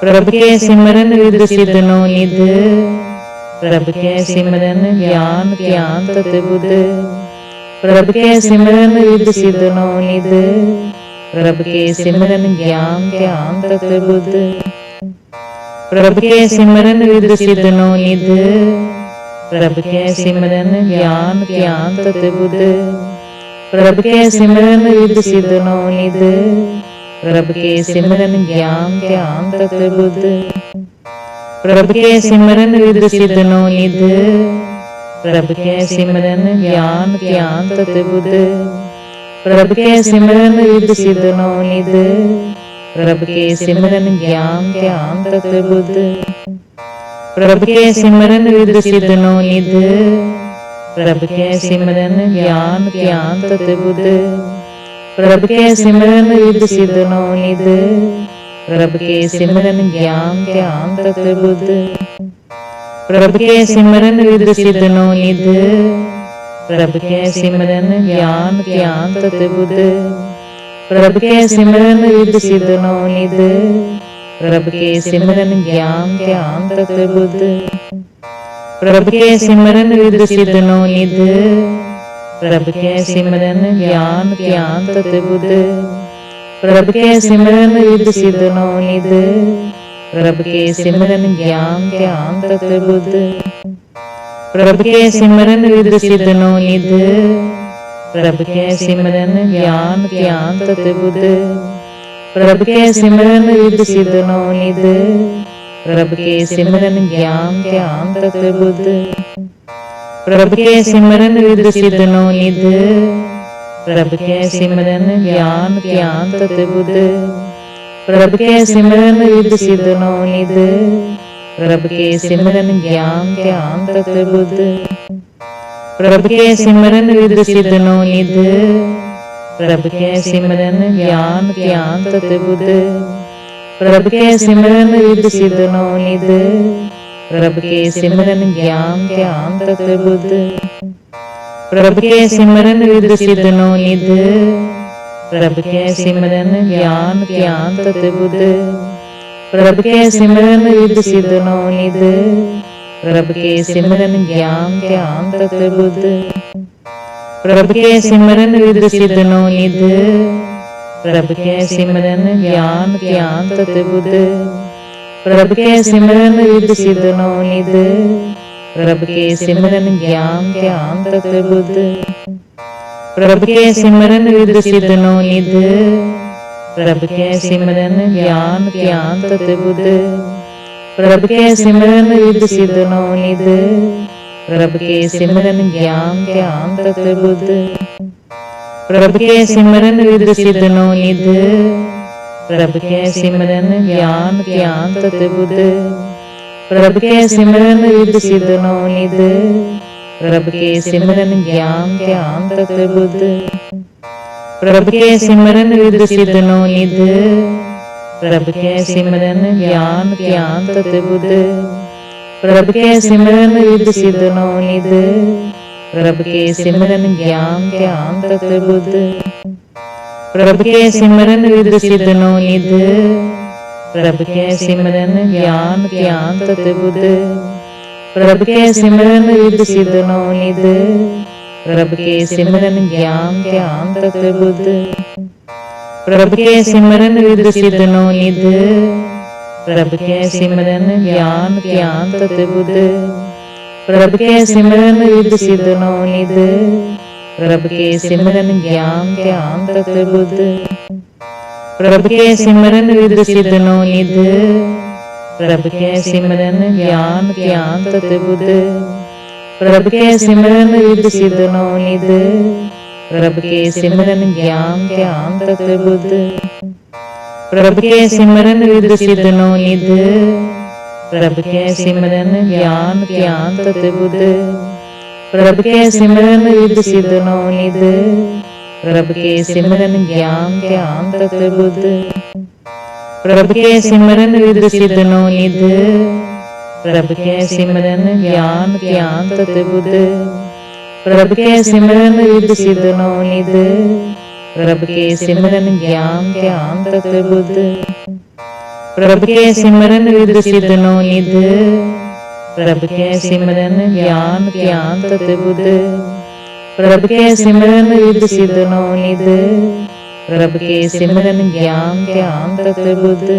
ਪ੍ਰਭ ਕੇ ਸਿਮਰਨ ਵਿਦ ਸਿਦਨੋ ਨਿਧ ਪ੍ਰਭ ਕੇ ਸਿਮਰਨ ਗਿਆਨ ਗਿਆਨ ਤਤ ਬੁੱਧ ਪ੍ਰਭ ਕੇ ਸਿਮਰਨ ਵਿਦ ਸਿਦਨੋ ਨਿਧ ਪ੍ਰਭ ਕੇ ਸਿਮਰਨ ਗਿਆਨ ਗਿਆਨ ਤਤ ਬੁੱਧ। ਪ੍ਰਭ ਕੇ ਸਿਮਰਨ ਵਿਦ ਸਿਦਨੋ ਨਿਧ ਪ੍ਰਭ ਕੇ ਸਿਮਰਨ ਗਿਆਨ ਗਿਆਨ ਤਤ ਬੁੱਧ ਪ੍ਰਭ ਕੇ ਸਿਮਰਨ ਵਿਦ ਸਿਦਨੋ ਨਿਧ ਪ੍ਰਭ ਕੇ ਸਿਮਰਨ ਗਿਆਨ ਗਿਆਨ ਤਤ ਬੁੱਧ। ਪ੍ਰਭ ਕੇ ਸਿਮਰਨ ਵਿਦ ਸਿਦਨੋ ਨਿਧ। ਪ੍ਰਭ ਕੇ ਸਿਮਰਨ ਗਿਆਨ ਗਿਆਨ ਤਤ ਬੁੱਧ। ਪ੍ਰਭ ਕੇ ਸਿਮਰਨ ਵਿਦ ਸਿਦਨੋ ਨਿਧ। ਪ੍ਰਭ ਕੇ ਸਿਮਰਨ ਗਿਆਨ ਗਿਆਨ ਤਤ ਬੁੱਧ। ਪ੍ਰਭ ਕੇ ਸਿਮਰਨ ਵਿਦ ਸਿਦਨੋ ਨਿਧ। ਪ੍ਰਭ ਕੇ ਸਿਮਰਨ ਗਿਆਨ ਗਿਆਨ ਤਤ ਬੁੱਧ। ਪ੍ਰਭ ਕੇ ਸਿਮਰਨ ਵਿਦ ਸਿਦਨੋ ਨਿਧ ਪ੍ਰਭ ਕੇ ਸਿਮਰਨ ਗਿਆਨ ਗਿਆਨ ਤਤ ਬੁੱਧ। ਪ੍ਰਭ ਕੇ ਸਿਮਰਨ ਵਿਦ ਸਿਦਨੋ ਨਿਧ ਪ੍ਰਭ ਕੇ ਸਿਮਰਨ ਗਿਆਨ ਗਿਆਨ ਤਤ ਬੁੱਧ। ਪ੍ਰਭ ਕੇ ਸਿਮਰਨ ਵਿਦ ਸਿਦਨੋ ਨਿਧ ਪ੍ਰਭ ਕੇ ਸਿਮਰਨ ਗਿਆਨ ਗਿਆਨ ਤਤ ਬੁੱਧ। ਪ੍ਰਭ ਕੇ ਸਿਮਰਨ ਵਿਦ ਸਿਦਨੋ ਨਿਧ ਪ੍ਰਭ ਕੇ ਸਿਮਰਨ ਗਿਆਨ ਗਿਆਨ ਤਤ ਬੁੱਧ। ਪ੍ਰਭ ਕੇ ਸਿਮਰਨ ਵਿਦ ਸਿਦਨੋ ਨਿਧ। ਪ੍ਰਭ ਕੇ ਸਿਮਰਨ ਗਿਆਨ ਗਿਆਨ ਤਤ ਬੁੱਧ। ਪ੍ਰਭ ਕੇ ਸਿਮਰਨ ਵਿਦ ਸਿਦਨੋ ਨਿਧ। ਪ੍ਰਭ ਕੇ ਸਿਮਰਨ ਗਿਆਨ ਗਿਆਨ ਤਤ ਬੁੱਧ। ਪ੍ਰਭ ਕੇ ਸਿਮਰਨ ਵਿਦ ਸਿਦਨੋ ਨਿਧ। ਪ੍ਰਭ ਕੇ ਸਿਮਰਨ ਗਿਆਨ ਗਿਆਨ ਤਤ ਬੁੱਧ। ਪ੍ਰਭ ਕੇ ਸਿਮਰਨ ਵਿਦ ਸਿਦਨੋ ਨਿਧ। ਪ੍ਰਭ ਕੇ ਸਿਮਰਨ ਗਿਆਨ ਗਿਆਨ ਤਤ ਬੁੱਧ। ਪ੍ਰਭ ਕੇ ਸਿਮਰਨ ਵਿਦ ਸਿਦਨੋ ਨਿਧ। ਪ੍ਰਭ ਕੇ ਸਿਮਰਨ ਗਿਆਨ ਗਿਆਨ ਤਤ ਬੁੱਧ। ਪ੍ਰਭ ਕੇ ਸਿਮਰਨ ਵਿਦ ਸਿਦਨੋ ਨਿਧ। ਪ੍ਰਭ ਕੇ ਸਿਮਰਨ ਗਿਆਨ ਗਿਆਨ ਤਤ ਬੁੱਧ। ਪ੍ਰਭ ਕੇ ਸਿਮਰਨ ਵਿਦ ਸਿਦਨੋ ਨਿਧ। ਪ੍ਰਭ ਕੇ ਸਿਮਰਨ ਗਿਆਨ ਗਿਆਨ ਤਤ ਬੁੱਧ। ਪ੍ਰਭ ਕੇ ਸਿਮਰਨ ਵਿਦ ਸਿਦਨੋ ਨਿਧ। ਪ੍ਰਭ ਕੇ ਸਿਮਰਨ ਗਿਆਨ ਗਿਆਨ ਤਤ ਬੁੱਧ। ਪ੍ਰਭ ਕੇ ਸਿਮਰਨ ਵਿਦ ਸਿਦਨੋ ਨਿਧ। ਪ੍ਰਭ ਕੇ ਸਿਮਰਨ ਗਿਆਨ ਗਿਆਨ ਤਤ ਬੁੱਧ। ਪ੍ਰਭ ਕੇ ਸਿਮਰਨ ਵਿਦ ਸਿਦਨੋ ਨਿਧ। ਪ੍ਰਭ ਕੇ ਸਿਮਰਨ ਗਿਆਨ ਗਿਆਨ ਤਤ ਬੁੱਧ। ਪ੍ਰਭ ਕੇ ਸਿਮਰਨ ਵਿਦ ਸਿਦਨੋ ਨਿਧ ਪ੍ਰਭ ਕੇ ਸਿਮਰਨ ਗਿਆਨ ਗਿਆਨ ਤਤ ਬੁੱਧ। ਪ੍ਰਭ ਕੇ ਸਿਮਰਨ ਵਿਦ ਸਿਦਨੋ ਨਿਧ ਪ੍ਰਭ ਕੇ ਸਿਮਰਨ ਗਿਆਨ ਗਿਆਨ ਤਤ ਬੁੱਧ। ਪ੍ਰਭ ਕੇ ਸਿਮਰਨ ਵਿਦ ਸਿਦਨੋ ਨਿਧ ਪ੍ਰਭ ਕੇ ਸਿਮਰਨ ਗਿਆਨ ਗਿਆਨ ਤਤ ਬੁੱਧ। ਪ੍ਰਭ ਕੇ ਸਿਮਰਨ ਵਿਦ ਸਿਦਨੋ ਨਿਧ ਪ੍ਰਭ ਕੇ ਸਿਮਰਨ ਗਿਆਨ ਗਿਆਨ ਤਤ ਬੁੱਧ। ਪ੍ਰਭ ਕੇ ਸਿਮਰਨ ਵਿਦ ਸਿਦਨੋ ਨਿਧ। ਪ੍ਰਭ ਕੇ ਸਿਮਰਨ ਗਿਆਨ ਗਿਆਨ ਤਤ ਬੁੱਧ। ਪ੍ਰਭ ਕੇ ਸਿਮਰਨ ਵਿਦ ਨੋ ਨਿਧ। ਪ੍ਰਭ ਕੇ ਸਿਮਰਨ ਗਿਆਨ ਗਿਆਨ ਤਤ ਬੁੱਧ। ਪ੍ਰਭ ਕੇ ਸਿਮਰਨ ਵਿਦ ਸਿਦਨੋ ਨਿਧ। ਪ੍ਰਭ ਕੇ ਸਿਮਰਨ ਗਿਆਨ ਗਿਆਨ ਤਤ ਬੁੱਧ। ਪ੍ਰਭ ਕੇ ਸਿਮਰਨ ਵਿਦ ਸਿਦਨੋ ਨਿਧ ਪ੍ਰਭ ਕੇ ਸਿਮਰਨ ਗਿਆਨ ਗਿਆਨ ਤਤ ਬੁੱਧ ਪ੍ਰਭ ਕੇ ਸਿਮਰਨ ਵਿਦ ਸਿਦਨੋ ਨਿਧ ਪ੍ਰਭ ਕੇ ਸਿਮਰਨ ਗਿਆਨ ਗਿਆਨ ਤਤ ਬੁੱਧ ਪ੍ਰਭ ਕੇ ਸਿਮਰਨ ਵਿਦ ਸਿਦਨੋ ਨਿਧ ਪ੍ਰਭ ਕੇ ਸਿਮਰਨ ਗਿਆਨ ਗਿਆਨ ਤਤ ਬੁੱਧ ਪ੍ਰਭ ਕੇ ਸਿਮਰਨ ਵਿਦ ਸਿਦਨੋ ਨਿਧ ਪ੍ਰਭ ਕੇ ਸਿਮਰਨ ਗਿਆਨ ਗਿਆਨ ਤਤ ਬੁੱਧ। ਪ੍ਰਭ ਕੇ ਸਿਮਰਨ ਵਿਦ ਸਿਦਨੋ ਨਿਧ। ਪ੍ਰਭ ਕੇ ਸਿਮਰਨ ਗਿਆਨ ਗਿਆਨ ਤਤ ਬੁੱਧ। ਪ੍ਰਭ ਕੇ ਸਿਮਰਨ ਵਿਦ ਸਿਦਨੋ ਨਿਧ। ਪ੍ਰਭ ਕੇ ਸਿਮਰਨ ਗਿਆਨ ਗਿਆਨ ਤਤ ਬੁੱਧ। ਪ੍ਰਭ ਕੇ ਸਿਮਰਨ ਵਿਦ ਸਿਦਨੋ ਨਿਧ। ਪ੍ਰਭ ਕੇ ਸਿਮਰਨ ਗਿਆਨ ਗਿਆਨ ਤਤ ਬੁੱਧ। ਪ੍ਰਭ ਕੇ ਸਿਮਰਨ ਵਿਦ ਸਿਦਨੋ ਨਿਧ ਪ੍ਰਭ ਕੇ ਸਿਮਰਨ ਗਿਆਨ ਗਿਆਨ ਤਤ ਬੁੱਧ। ਪ੍ਰਭ ਕੇ ਸਿਮਰਨ ਵਿਦ ਸਿਦਨੋ ਨਿਧ ਪ੍ਰਭ ਕੇ ਸਿਮਰਨ ਗਿਆਨ ਗਿਆਨ ਤਤ ਬੁੱਧ। ਪ੍ਰਭ ਕੇ ਸਿਮਰਨ ਵਿਦ ਸਿਦਨੋ ਨਿਧ ਪ੍ਰਭ ਕੇ ਸਿਮਰਨ ਗਿਆਨ ਗਿਆਨ ਤਤ ਬੁੱਧ। ਪ੍ਰਭ ਕੇ ਸਿਮਰਨ ਵਿਦ ਸਿਦਨੋ ਨਿਧ ਪ੍ਰਭ ਕੇ ਸਿਮਰਨ ਗਿਆਨ ਧਿਆਨ ਤਤ ਬੁੱਧ। ਪ੍ਰਭ ਕੇ ਸਿਮਰਨ ਵਿਦ ਸਿਦਨੋ ਨਿਧ। ਪ੍ਰਭ ਕੇ ਸਿਮਰਨ ਗਿਆਨ ਧਿਆਨ ਤਤ ਬੁੱਧ।